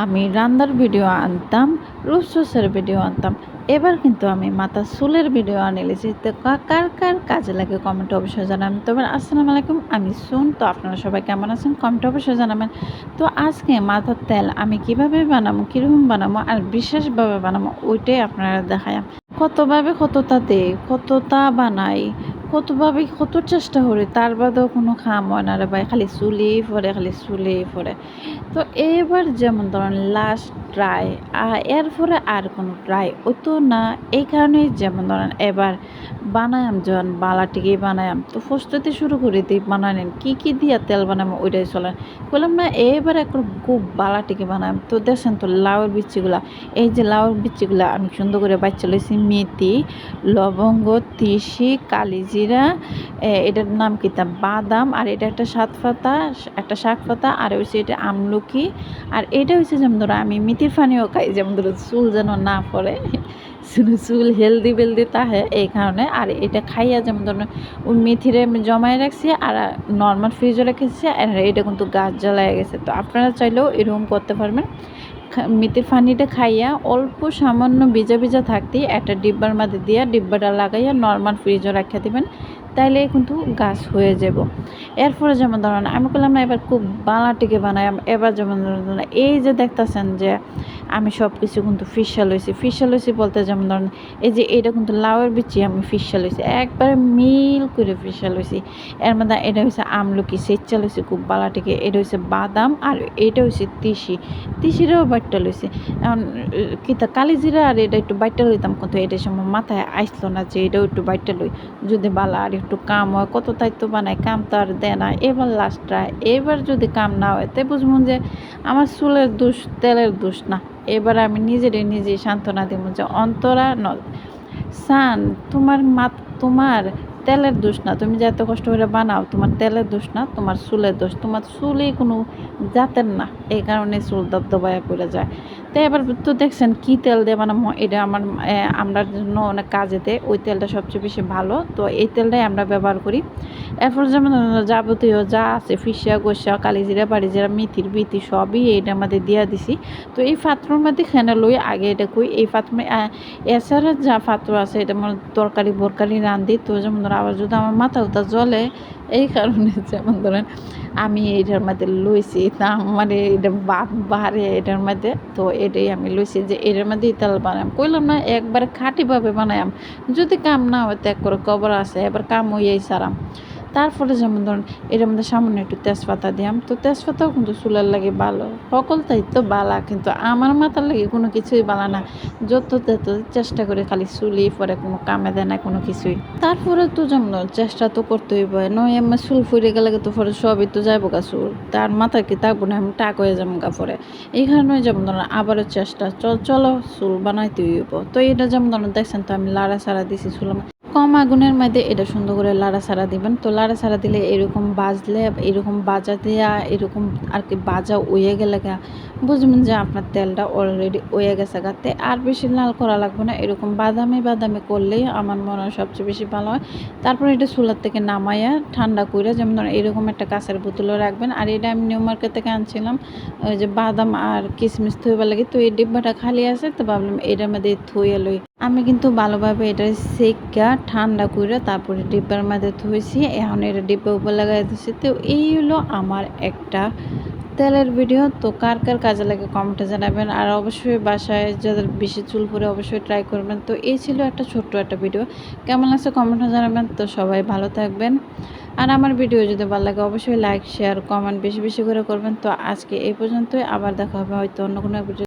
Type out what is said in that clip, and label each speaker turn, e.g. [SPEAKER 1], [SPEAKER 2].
[SPEAKER 1] আমি রান্নার ভিডিও আনতাম রূপচর্চার ভিডিও আনতাম। এবার কিন্তু আমি মাথা চুলের ভিডিও আনিলেছি তো কার কার কাজে লাগে কমেন্ট অবশ্যই জানাবেন। তবে আসসালামু আলাইকুম, আমি শুন তো আপনারা সবাই কেমন আছেন কমেন্ট অবশ্যই জানাবেন। তো আজকে মাথার তেল আমি কীভাবে বানাবো, কীরকম বানাবো আর বিশেষভাবে বানাবো, ওইটাই আপনারা দেখায় কতভাবে কতটা দেই, কতটা বানাই কতভাবে কত চেষ্টা করি, তার বাদেও কোনো খাম হয় না রে ভাই, খালি চুলেই পরে, খালি চুলেই পরে। তো এবার যেমন ধরেন লাস্ট ট্রাই এরপরে আর কোনো ট্রাই তো না, এই কারণেই যেমন ধরেন এবার বানায়াম যখন বালাটিকেই বানায়াম। তো প্রস্তুতি শুরু করে দিই বানানেন কী কী দিয়া তেল বানাবো ওইটাই চলেন বললাম না, এবার একটু খুব বালাটিকে বানাম তো দেখছেন তো লাউর বিচিগুলা, এই যে লাউর বিচিগুলা আমি সুন্দর করে বাচ্চা লইছি, মেথি, লবঙ্গ, তিসি কালিজিরা এ- এটার নাম কি? তা বাদাম, আর এটা একটা সাত পাতা, একটা শাক পাতা, আর হচ্ছে এটা আমলকি। আর এটা হচ্ছে যেমন ধরো আমি মিথির পানিও খাই, যেমন ধরো চুল যেন না পড়ে, শুধু চুল হেলদি বেলদি তাহে এই কারণে। আর এটা খাইয়া যেমন ধরুন ওই মেথিরে জমায় রাখছি, আর নর্মাল ফ্রিজে রেখেছি, আর এটা কিন্তু গাছ জ্বালায় গেছে। তো আপনারা চাইলেও এরকম করতে পারবেন। মেথির পানিটা খাইয়া অল্প সামান্য ভিজা ভিজা থাকতেই একটা ডিব্বার মধ্যে দিয়া ডিব্বাটা লাগাইয়া নর্মাল ফ্রিজে রাখা দিবেন। তাইলে কিন্তু গাছ হয়ে যাব। এরপরে যেমন ধরেন, আমি বললাম না এবার খুব বালাটিকে বানাই এবার যেমন ধরেন এই যে দেখতেছেন যে আমি সব কিছু কিন্তু ফিশা লইছি ফিশা লইছি বলতে যেমন ধরেন, এই যে এটা কিন্তু লাউয়ের বিচি, আমি ফিশা লইছি একবারে মিল করে ফিশা লইছি এর মধ্যে এটা হচ্ছে আমলকি সেচ্চা লইছি খুব বালাটিকে, এটা হচ্ছে বাদাম আর এটা হচ্ছে তিসি। তিসিরাও বাইটটা লইছি। এখন কিতা কালিজিরা আর এটা একটু বাইটটা লইতাম, কিন্তু এটা সময় মাথায় আসলো না যে এটাও একটু বাইটটা লই, যদি বালা আর একটু কাম হয়, কত দায়িত্ব বানায়, কাম তো আর দেয় না। এবার লাস্টটা এবার যদি কাম না হয় তাই বুঝব যে আমার চুলের দোষ, তেলের দোষ না। এবার আমি নিজেরই নিজে সান্ত্বনা দিব যে অন্তরা ন সান, তোমার মা তোমার তেলের দোষ না। তুমি যে এত কষ্ট করে বানাও, তোমার তেলের দোষ না, তোমার চুলের দোষ। তোমার চুলই কোনো জাতের না, এই কারণে চুল দবদবায়া করে যায়। তো এবার তো দেখছেন কী তেল দেয় মানে এটা আমার আমরা জন্য অনেক কাজেতে ওই তেলটা সবচেয়ে বেশি ভালো। তো এই তেলটাই আমরা ব্যবহার করি। এরপর যেমন যাবতীয় যা আছে ফিসা গোসা কালিজিরা, বাড়িজিরা, মিথির বিথি সবই এটা মধ্যে দিয়া দিছি। তো এই পাত্রর মধ্যে খেনে লই আগে এটা কই, এই পাত্র এছাড়া যা পাত্র আছে এটা মনে তরকারি, বরকারি, রান্ধি, তো যেমন ধরো আবার যদি আমার মাথা উতা জ্বলে, এই কারণে যেমন ধরেন আমি এটার মধ্যে লইছি, তা মানে এটা বাপ বাহারে এটার মধ্যে, তো এটাই আমি লইছি যে এটার মধ্যে তেল বানাম। কইলাম না, একবার খাঁটিভাবে বানায়াম। যদি কাম না হয় ত্যাগ করে কবর আছে, এবার কাম হইয়াই সারাম। তারপরে যেমন ধরুন এটার মধ্যে সামান্য একটু তেজপাতা দিয়াম তো তেজপাতাও কিন্তু চুলের লাগে সকল তাই তো বালা, কিন্তু আমার মাথার লাগে কোনো কিছুই বালা না। যত তত চেষ্টা করে খালি চুলি পরে কোনো কামে দেয় না কোনো কিছুই। তারপরে তো যেমন চেষ্টা তো করতে হইব নয় আমার চুল ফুরে গেলে তো পরে সবই তো যাইব গা চুল। তার মাথা কি থাকব না, আমি টাক হয়ে যাব গা পরে। এই কারণে যেমন ধরুন, আবারও চেষ্টা, চল, চলো চুল বানাইতে হইব। তো এটা যেমন ধরুন, দেখছেন তো আমি লাড়া সারা দিছি চুল আমার। কম আগুনের মধ্যে এটা সুন্দর করে লাড়া সারা দিবেন। তো লাড়া সারা দিলে এরকম বাজলে, এরকম বাজা দেয়া, এরকম আর কি বাজা উয়ে গেলে গা, বুঝবেন যে আপনার তেলটা অলরেডি উয়ে গেছে গাতে আর বেশি লাল করা লাগবে না, এরকম বাদামি বাদামি করলেই আমার মনে হয় সবচেয়ে বেশি ভালো হয়। তারপর এটা চুলার থেকে নামাইয়া ঠান্ডা করে যেমন ধরেন এরকম একটা কাঁচের বোতলও রাখবেন, আর এটা আমি নিউ মার্কেট থেকে আনছিলাম, ওই যে বাদাম আর কিশমিশ থইবার লাগে, তো এই ডিব্বাটা খালি আছে, তো ভাবলাম এটার মধ্যে থইয়া লই। আমি কিন্তু ভালোভাবে এটা সেকা ঠান্ডা করে তারপরে ডিব্বার মধ্যে ধুয়েছি এখন এটা ডিব্বা উপর লাগাই দিচ্ছি তো এই হলো আমার একটা তেলের ভিডিও। তো কার কার কাজে লাগে কমেন্টে জানাবেন। আর অবশ্যই বাসায় যাদের বেশি চুল পরে অবশ্যই ট্রাই করবেন। তো এই ছিল একটা ছোট্ট একটা ভিডিও। কেমন লাগছে কমেন্টে জানাবেন। তো সবাই ভালো থাকবেন। আর আমার ভিডিও যদি ভালো লাগে অবশ্যই লাইক শেয়ার কমেন্ট বেশি বেশি করে করবেন। তো আজকে এই পর্যন্তই। আবার দেখা হবে হয়তো অন্য কোনো ভিডিও